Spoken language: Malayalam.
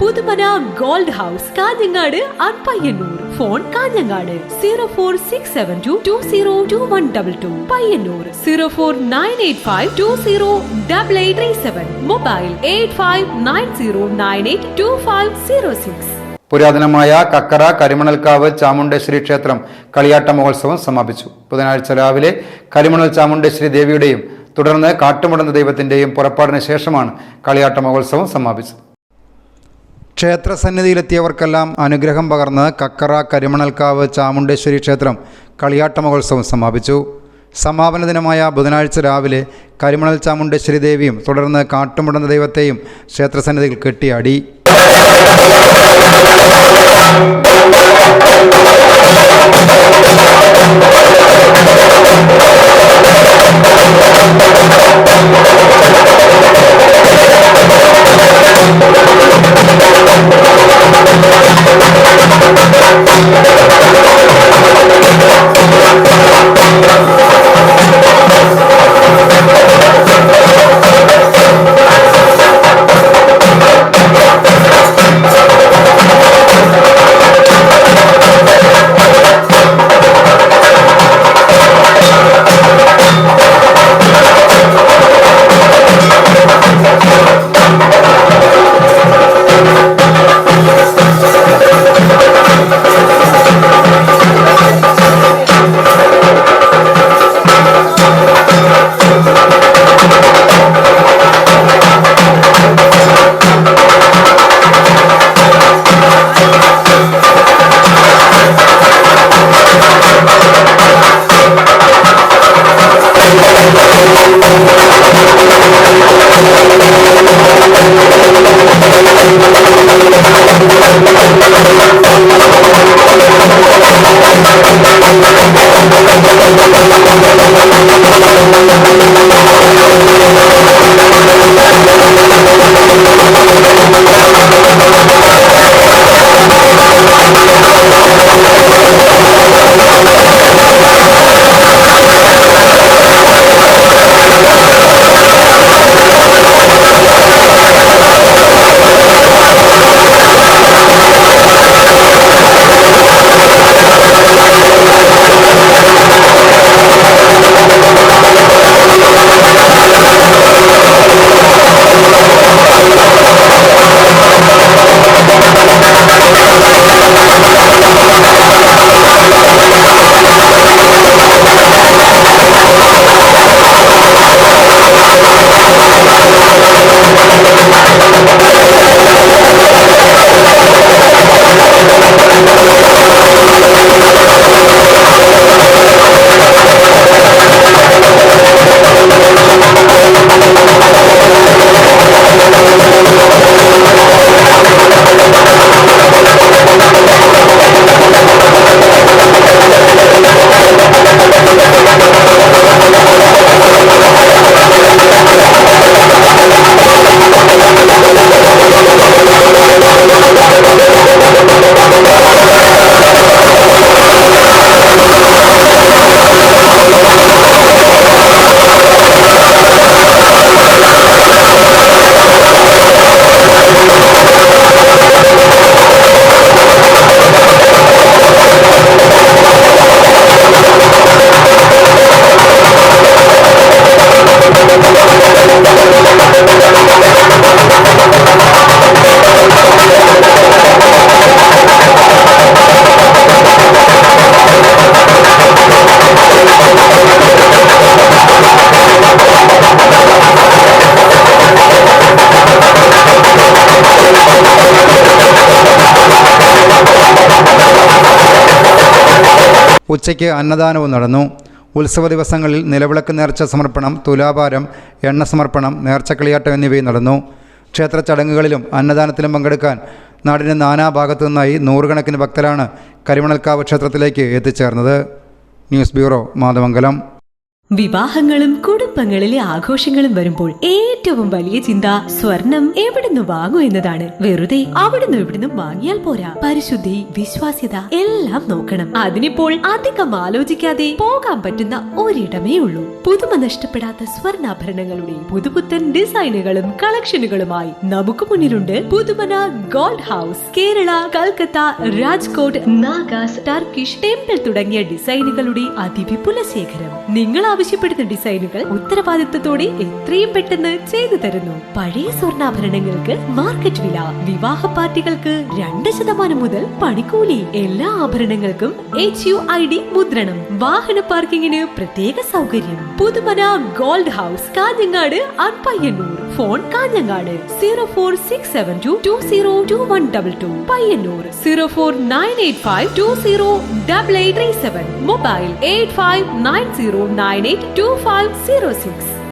Puthumana gold house Kanhangad and phone Kanhangad zero four six seven two two zero two one double two. Payyanur zero four nine eight five two zero double eight three seven. Mobile eight five nine zero nine eight two five zero six. പുരാതനമായ കക്കറ കരിമണൽക്കാവ് ചാമുണ്ടേശ്വരി ക്ഷേത്രം കളിയാട്ട മഹോത്സവം സമാപിച്ചു. ബുധനാഴ്ച രാവിലെ കരിമണൽ ചാമുണ്ടേശ്വരി ദേവിയുടെയും തുടർന്ന് കാട്ടുമുടന്ന ദൈവത്തിന്റെയും പുറപ്പാടിന് ശേഷമാണ് കളിയാട്ട മഹോത്സവം സമാപിച്ചത്. ക്ഷേത്രസന്നിധിയിലെത്തിയവർക്കെല്ലാം അനുഗ്രഹം പകർന്ന് കക്കറ കരിമണൽക്കാവ് ചാമുണ്ടേശ്വരി ക്ഷേത്രം കളിയാട്ട മഹോത്സവം സമാപിച്ചു. സമാപന ദിനമായ ബുധനാഴ്ച രാവിലെ കരിമണൽ ചാമുണ്ടേശ്വരി ദേവിയും തുടർന്ന് കാട്ടുമുടന്ന ദൈവത്തെയും ക്ഷേത്രസന്നിധിയിൽ കെട്ടിയാടി ഉച്ചയ്ക്ക് അന്നദാനവും നടന്നു. ഉത്സവ ദിവസങ്ങളിൽ നിലവിളക്ക് നേർച്ച സമർപ്പണം തുലാഭാരം എണ്ണ സമർപ്പണം നേർച്ചക്കളിയാട്ടം എന്നിവയും നടന്നു. ക്ഷേത്ര ചടങ്ങുകളിലും അന്നദാനത്തിലും പങ്കെടുക്കാൻ നാടിന്റെ നാനാഭാഗത്തു നിന്നായി നൂറുകണക്കിന് ഭക്തരാണ് കരിമണൽക്കാവ് ക്ഷേത്രത്തിലേക്ക് എത്തിച്ചേർന്നത്. News bureau Mathamangalam. വിവാഹങ്ങളും കുടുംബങ്ങളിലെ ആഘോഷങ്ങളും വരുമ്പോൾ ഏറ്റവും വലിയ ചിന്ത സ്വർണം എവിടുന്ന് വാങ്ങൂ എന്നതാണ്. വെറുതെ അവിടുന്ന് ഇവിടുന്ന് വാങ്ങിയാൽ പോരാ. പരിശുദ്ധി വിശ്വാസ്യത എല്ലാം നോക്കണം. അതിനിപ്പോൾ അധികം ആലോചിക്കാതെ പോകാൻ പറ്റുന്ന ഒരിടമേ ഉള്ളൂ. പുതുമ നഷ്ടപ്പെടാത്ത സ്വർണാഭരണങ്ങളുടെ പുതുപുത്തൻ ഡിസൈനുകളും കളക്ഷനുകളുമായി നമുക്ക് മുന്നിലുണ്ട് പുതുമന ഗോൾഡ് ഹൗസ്. കേരള കൽക്കത്ത രാജ്കോട്ട് നാഗാസ് ടർക്കിഷ് ടെമ്പിൾ തുടങ്ങിയ ഡിസൈനുകളുടെ അതിവിപുല ശേഖരം നിങ്ങൾ ആവശ്യപ്പെടുന്ന ഡിസൈനുകൾ ഉത്തരവാദിത്തത്തോടെ എത്രയും പെട്ടെന്ന് ചെയ്തു തരുന്നു. പഴയ സ്വർണാഭരണങ്ങൾക്ക് മാർക്കറ്റ് വില വിവാഹ പാർട്ടികൾക്ക് രണ്ട് ശതമാനം മുതൽ പണിക്കൂലി എല്ലാ ആഭരണങ്ങൾക്കും എച്ച് യു ഐ ഡി മുദ്രണം വാഹന പാർക്കിങ്ങിന് പ്രത്യേക സൗകര്യം. Puthumana gold house Kanhangad അൻപയ്യന്നൂർ. Phone Kanhangad zero four six seven two two zero two one double two Payyanur zero four nine eight five two zero double eight three seven mobile eight five nine zero nine eight two five zero six